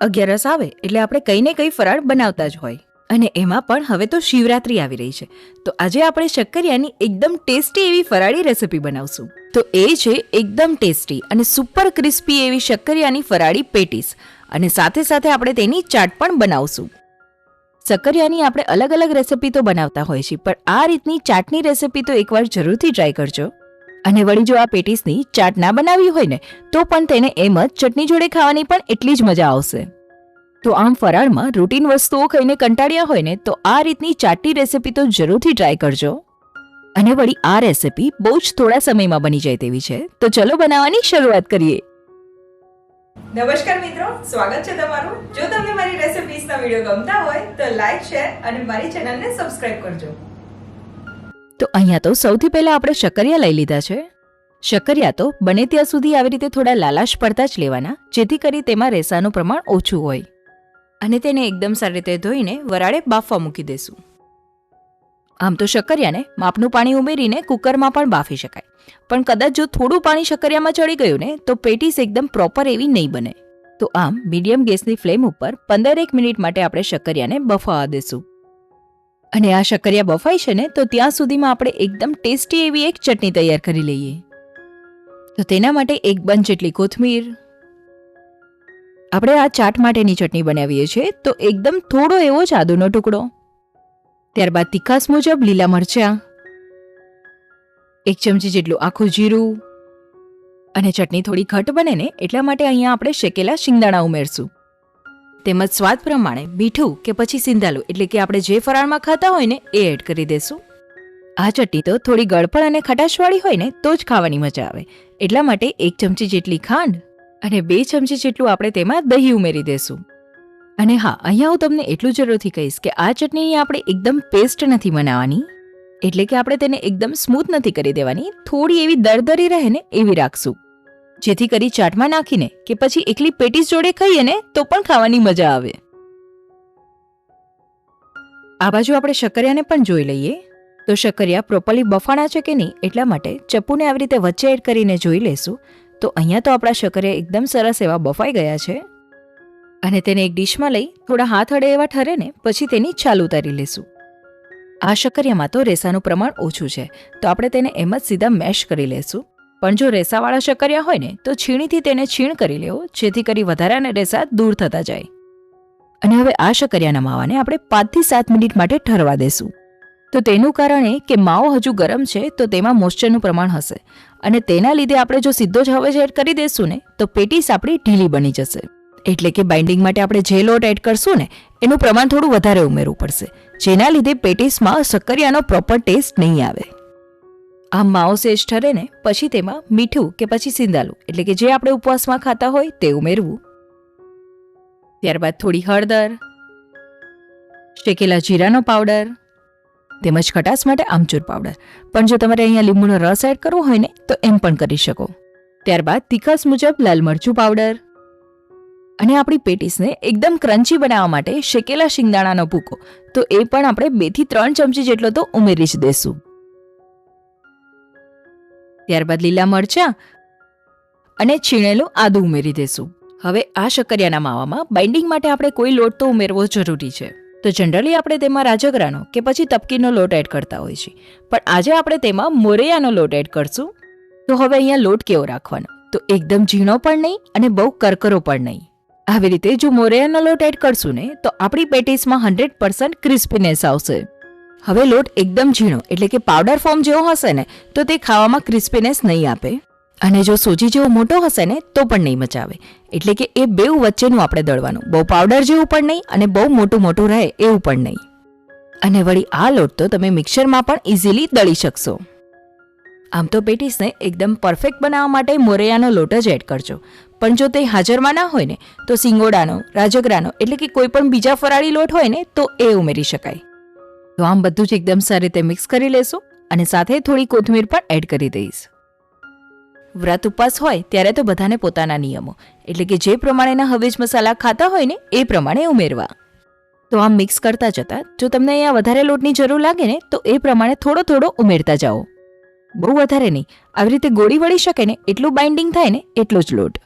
અગિયારસ આવે એટલે આપણે કંઈ ને કંઈ ફરાળ બનાવતા જ હોય. અને એમાં પણ હવે તો શિવરાત્રી આવી રહી છે. તો આજે આપણે શક્કરિયાની એકદમ ટેસ્ટી એવી ફરાળી રેસિપી બનાવશું. તો એ છે એકદમ ટેસ્ટી અને સુપર ક્રિસ્પી એવી શક્કરિયાની ફરાળી પેટીસ. અને સાથે સાથે આપણે તેની ચાટ પણ બનાવશું. શક્કરિયાની આપણે અલગ અલગ રેસિપી તો બનાવતા હોય છે પણ આ રીતની ચાટની રેસિપી તો એકવાર જરૂરથી ટ્રાય કરજો. અને વળી જો આ પેટીસની ચાટ ના બનાવી હોય ને, તો પણ તેને એમ જ ચટણી જોડે ખાવાની પણ એટલી જ મજા આવશે. તો આમ ફરાળમાં રૂટીન વસ્તુઓ ખાઈને કંટાળ્યા હોય ને, તો આ રીતની ચાટની રેસિપી તો જરૂરથી ટ્રાય કરજો. અને વળી આ રેસિપી બહુ જ થોડા સમયમાં બની જાય તેવી છે. તો ચલો બનાવવાની શરૂઆત કરીએ. નમસ્કાર મિત્રો, સ્વાગત છે તમારું. જો તમને મારી રેસિપીઝના વીડિયો ગમતા હોય, તો લાઈક શેર અને મારી ચેનલને સબસ્ક્રાઇબ કરજો. તો અહીંયા તો સૌથી પહેલા આપણે શક્કરિયા લઈ લીધા છે. શક્કરિયા તો બને ત્યાં સુધી આવી રીતે થોડા લાલાશ પડતા જ લેવાના, જેથી કરી તેમાં રેસાનું પ્રમાણ ઓછું હોય. અને તેને એકદમ સારી રીતે ધોઈને વરાળે બાફવા મૂકી દેશું. આમ તો શક્કરિયાને માપનું પાણી ઉમેરીને કુકરમાં પણ બાફી શકાય. પણ કદાચ જો થોડું પાણી શક્કરિયામાં ચડી ગયું ને, તો પેટીસ એકદમ પ્રોપર એવી નહીં બને. તો આમ મીડિયમ ગેસની ફ્લેમ ઉપર પંદરેક મિનિટ માટે આપણે શક્કરિયાને બફાવા દેશું. અને આ શક્કરિયા બફાય છે ને, તો ત્યાં સુધીમાં આપણે એકદમ ટેસ્ટી એવી એક ચટણી તૈયાર કરી લઈએ. તો તેના માટે એક બંચ જેટલી કોથમીર. આપણે આ ચાટ માટેની ચટણી બનાવીએ છીએ, તો એકદમ થોડો એવો જ આદુનો ટુકડો. ત્યારબાદ તીખાસ મુજબ લીલા મરચાં. એક ચમચી જેટલું આખું જીરું. અને ચટણી થોડી ઘટ બને ને, એટલા માટે અહીંયા આપણે શેકેલા શિંગદાણા ઉમેરશું. તેમજ સ્વાદ પ્રમાણે મીઠું કે પછી સિંધાલું, એટલે કે આપણે જે ફરાળમાં ખાતા હોય ને, એ એડ કરી દેશું. આ ચટણી તો થોડી ગળપણ અને ખટાશવાળી હોય ને, તો જ ખાવાની મજા આવે. એટલા માટે એક ચમચી જેટલી ખાંડ અને બે ચમચી જેટલું આપણે તેમાં દહીં ઉમેરી દેશું. અને હા, અહીંયા હું તમને એટલું જરૂરથી કહીશ કે આ ચટણી આપણે એકદમ પેસ્ટ નથી બનાવવાની, એટલે કે આપણે તેને એકદમ સ્મૂથ નથી કરી દેવાની. થોડી એવી દરદરી રહે ને, એવી રાખશું. જેથી કરી ચાટમાં નાખીને કે પછી એકલી પેટીસ જોડે ખાઈએ ને તો પણ ખાવાની મજા આવે. આ બાજુ આપણે શક્કરિયાને પણ જોઈ લઈએ. તો શક્કરિયા પ્રોપરલી બફાણા છે કે નહીં એટલા માટે ચપ્પુને આવી રીતે વચ્ચે એડ કરીને જોઈ લેશું. તો અહીંયા તો આપણા શક્કરિયા એકદમ સરસ એવા બફાઈ ગયા છે. અને તેને એક ડીશમાં લઈ થોડા હાથ અડે એવા ઠરે ને પછી તેની છાલ ઉતારી લેશું. આ શક્કરિયામાં તો રેસાનું પ્રમાણ ઓછું છે. તો આપણે તેને એમ જ સીધા મેશ કરી લેશું. પણ જો રેસાવાળા શક્કરિયા હોય ને, તો છીણીથી તેને છીણ કરી લેવો, જેથી કરી વધારાના રેસા દૂર થતા જાય. અને હવે આ શક્કરિયાના માવાને આપણે પાંચથી સાત મિનિટ માટે ઠરવા દેશું. તો તેનું કારણ એ કે માવો હજુ ગરમ છે, તો તેમાં મોઇશ્ચરનું પ્રમાણ હશે. અને તેના લીધે આપણે જો સીધો જ હવે એડ કરી દેશું ને, તો પેટીસ આપણી ઢીલી બની જશે. એટલે કે બાઇન્ડિંગ માટે આપણે જે લોટ એડ કરશું ને, એનું પ્રમાણ થોડું વધારે ઉમેરવું પડશે. જેના લીધે પેટીસમાં શક્કરિયાનો પ્રોપર ટેસ્ટ નહીં આવે. આમ માવો ઠરે ને પછી તેમાં મીઠું કે પછી સિંધાલું એટલે કે જે આપણે ઉપવાસમાં ખાતા હોય તે ઉમેરવું. ત્યારબાદ થોડી હળદર, શેકેલા જીરાનો પાવડર, તેમજ ખટાશ માટે આમચૂર પાવડર. પણ જો તમારે અહીંયા લીંબુનો રસ એડ કરવો હોય ને, તો એમ પણ કરી શકો. ત્યારબાદ તીખાસ મુજબ લાલ મરચું પાવડર અને આપણી પેટીસને એકદમ ક્રન્ચી બનાવવા માટે શેકેલા શિંગદાણાનો ભૂકો. તો એ પણ આપણે બેથી ત્રણ ચમચી જેટલો તો ઉમેરી જ દેશું. ત્યારબાદ લીલા મરચાં અને છીણેલું આદું ઉમેરી દેશું. હવે આ શક્કરિયાના માવામાં બાઇન્ડિંગ માટે આપણે કોઈ લોટ તો ઉમેરવો જરૂરી છે. તો જનરલી આપણે તેમાં રાજગરાનો કે પછી તપકીનો લોટ એડ કરતા હોઈએ છીએ. પણ આજે આપણે તેમાં મોરૈયાનો લોટ એડ કરશું. તો હવે અહીંયા લોટ કેવો રાખવાનો? તો એકદમ ઝીણો પણ નહીં અને બહુ કરકરો પણ નહીં. આવી રીતે જો મોરૈયાનો લોટ એડ કરશું ને, તો આપણી પેટીસમાં હંડ્રેડ પર્સન્ટ ક્રિસ્પીનેસ આવશે. હવે લોટ એકદમ ઝીણો, એટલે કે પાવડર ફોર્મ જેવો હશે ને, તો તે ખાવામાં ક્રિસ્પીનેસ નહીં આપે. અને જો સોજી જેવો મોટો હશે ને, તો પણ નહીં મચાવે એટલે કે એ બેઉ વચ્ચેનું આપણે દળવાનું. બહુ પાવડર જેવું પણ નહીં અને બહુ મોટું મોટું રહે એવું પણ નહીં. અને વળી આ લોટ તો તમે મિક્સરમાં પણ ઇઝીલી દળી શકશો. આમ તો પેટીસને એકદમ પરફેક્ટ બનાવવા માટે મોરૈયાનો લોટ જ એડ કરજો. પણ જો તે હાજરમાં ના હોય ને, તો સિંગોડાનો, રાજગરાનો, એટલે કે કોઈ પણ બીજા ફરાળી લોટ હોય ને, તો એ ઉમેરી શકાય. તો આમ બધું જ એકદમ સારી રીતે મિક્સ કરી લેશું અને સાથે થોડી કોથમીર પણ એડ કરી દઈશ. વ્રત ઉપવાસ હોય ત્યારે તો બધાને પોતાના નિયમો. એટલે કે જે પ્રમાણેના હવેજ મસાલા ખાતા હોય ને, એ પ્રમાણે ઉમેરવા. તો આમ મિક્સ કરતા જતાં, જો તમને અહીંયા વધારે લોટની જરૂર લાગે ને, તો એ પ્રમાણે થોડો થોડો ઉમેરતા જાઓ. બહુ વધારે નહીં. આવી રીતે ગોળી વળી શકે ને, એટલું બાઇન્ડિંગ થાય ને, એટલો જ લોટ.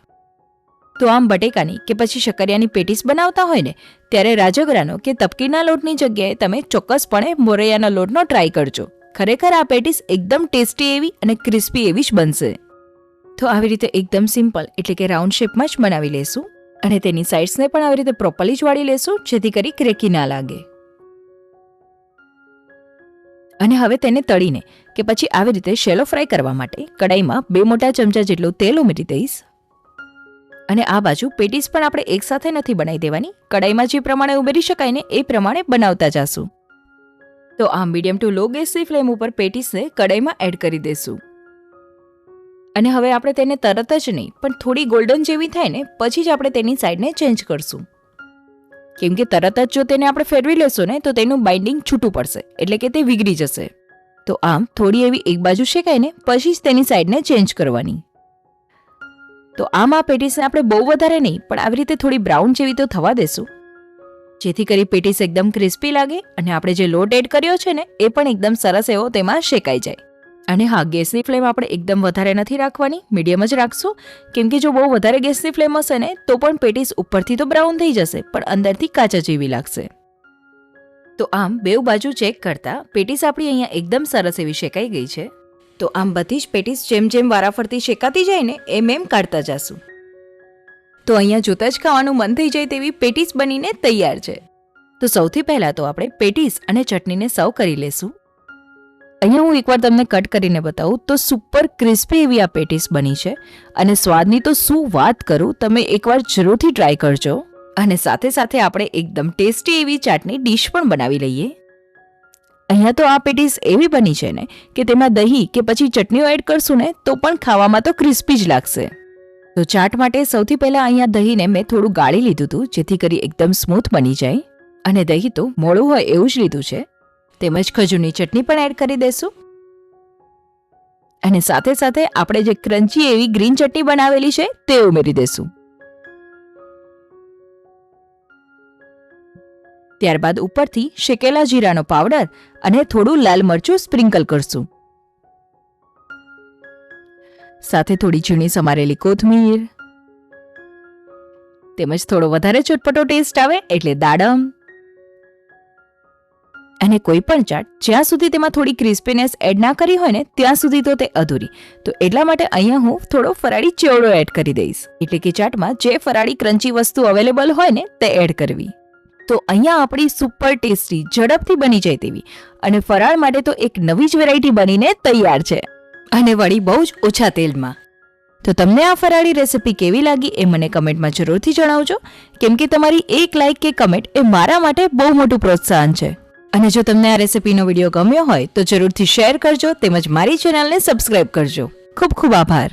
તો આમ બટેકાની કે પછી શક્કરિયાની પેટીસ બનાવતા હોય ને, ત્યારે રાજગરાનો કે તપકીના લોટની જગ્યાએ તમે ચોક્કસપણે મોરૈયાના લોટનો ટ્રાય કરજો. ખરેખર આ પેટીસ એકદમ ટેસ્ટી એવી અને ક્રિસ્પી એવી જ બનશે. તો આવી રીતે એકદમ સિમ્પલ એટલે કે રાઉન્ડ શેપમાં જ બનાવી લેશું અને તેની સાઇડ્સને પણ આવી રીતે પ્રોપરલી જ વાળી લેશું, જેથી કરી ક્રેકી ના લાગે. અને હવે તેને તળીને કે પછી આવી રીતે શેલો ફ્રાય કરવા માટે કડાઈમાં બે મોટા ચમચા જેટલું તેલ ઉમેરી દઈશ. અને આ બાજુ પેટીસ પણ આપણે એકસાથે નથી બનાવી દેવાની. કડાઈમાં જે પ્રમાણે ઉમેરી શકાય ને એ પ્રમાણે બનાવતા જશું. તો આ મીડિયમ ટુ લો ગેસની ફ્લેમ ઉપર પેટીસને કડાઈમાં એડ કરી દેશું. અને હવે આપણે તેને તરત જ નહીં, પણ થોડી ગોલ્ડન જેવી થાય ને, પછી જ આપણે તેની સાઈડને ચેન્જ કરશું. કેમ કે તરત જ જો તેને આપણે ફેરવી લેશું ને, તો તેનું બાઇન્ડિંગ છૂટું પડશે, એટલે કે તે વિગરી જશે. તો આમ થોડી એવી એક બાજુ શેકાય ને, પછી જ તેની સાઈડને ચેન્જ કરવાની. તો આમ આ પેટીસને આપણે બહુ વધારે નહીં, પણ આવી રીતે થોડી બ્રાઉન જેવી તો થવા દેશું. જેથી કરી પેટીસ એકદમ ક્રિસ્પી લાગે અને આપણે જે લોટ એડ કર્યો છે ને, એ પણ એકદમ સરસ એવો તેમાં શેકાઈ જાય. અને હા, ગેસની ફ્લેમ આપણે એકદમ વધારે નથી રાખવાની, મીડિયમ જ રાખશું. કેમ કે જો બહુ વધારે ગેસની ફ્લેમ હશે ને, તો પણ પેટીસ ઉપરથી તો બ્રાઉન થઈ જશે, પણ અંદરથી કાચા જેવી લાગશે. તો આમ, બેઉ બાજુ ચેક કરતા, પેટીસ આપણી અહીંયા એકદમ સરસ એવી શેકાઈ ગઈ છે. તો આમ બધી જ પેટીસ જેમ જેમ વારાફરતી શેકાતી જાય ને, એમ એમ કાઢતા જશું. તો અહીંયા જોતા જ ખાવાનું મન થઈ જાય તેવી પેટીસ બનીને તૈયાર છે. તો સૌથી પહેલાં તો આપણે પેટીસ અને ચટણીને સર્વ કરી લેશું. અહીંયા હું એકવાર તમને કટ કરીને બતાવું, તો સુપર ક્રિસ્પી એવી આ પેટીસ બની છે અને સ્વાદની તો શું વાત કરું, તમે એકવાર જરૂરથી ટ્રાય કરજો. અને સાથે સાથે આપણે એકદમ ટેસ્ટી એવી ચાટની ડીશ પણ બનાવી લઈએ. અહીંયા તો આ પેટીસ એવી બની છે ને કે તેમાં દહીં કે પછી ચટણીઓ એડ કરશું ને તો પણ ખાવામાં તો ક્રિસ્પી જ લાગશે. તો ચાટ માટે સૌથી પહેલાં અહીંયા દહીંને મેં થોડું ગાળી લીધું હતું જેથી કરી એકદમ સ્મૂથ બની જાય. અને દહીં તો મોડું હોય એવું જ લીધું છે. તેમજ ખજૂરની ચટણી પણ એડ કરી દેશું. અને સાથે સાથે આપણે જે ક્રન્ચી એવી ગ્રીન ચટણી બનાવેલી છે, તે ઉમેરી દેશું. ત્યારબાદ ઉપરથી શેકેલા જીરાનો પાવડર અને થોડું લાલ મરચું સ્પ્રિંકલ કરશું. સાથે થોડી ઝીણી સમારેલી કોથમીર. તેમજ થોડો વધારે ચટપટો ટેસ્ટ આવે એટલે દાડમ. અને કોઈ પણ ચાટ જ્યાં સુધી તેમાં થોડી ક્રિસ્પીનેસ એડ ના કરી હોય ને ત્યાં સુધી તો તે અધૂરી. તો એટલા માટે અહીંયા હું થોડો ફરાળી ચેવડો એડ કરી દઈશ. એટલે કે ચાટમાં જે ફરાળી ક્રંચી વસ્તુ અવેલેબલ હોય ને તે એડ કરવી. તો અહીંયા આપણી સુપર ટેસ્ટી, ઝડપથી બની જાય તેવી. અને ફરાળ માટે તો એક નવી જ વેરાયટી બનીને તૈયાર છે. અને વળી બહુ જ ઓછા તેલમાં. તો તમને આ ફરાળી રેસિપી કેવી લાગી એ મને કમેન્ટમાં જરૂરથી જણાવજો. કેમ કે તમારી એક લાઇક કે કમેન્ટ એ મારા માટે બહુ મોટું પ્રોત્સાહન છે. અને જો તમને આ રેસિપીનો વીડિયો ગમ્યો હોય તો જરૂરથી શેર કરજો તેમજ મારી ચેનલને સબસ્ક્રાઇબ કરજો. ખૂબ ખૂબ આભાર.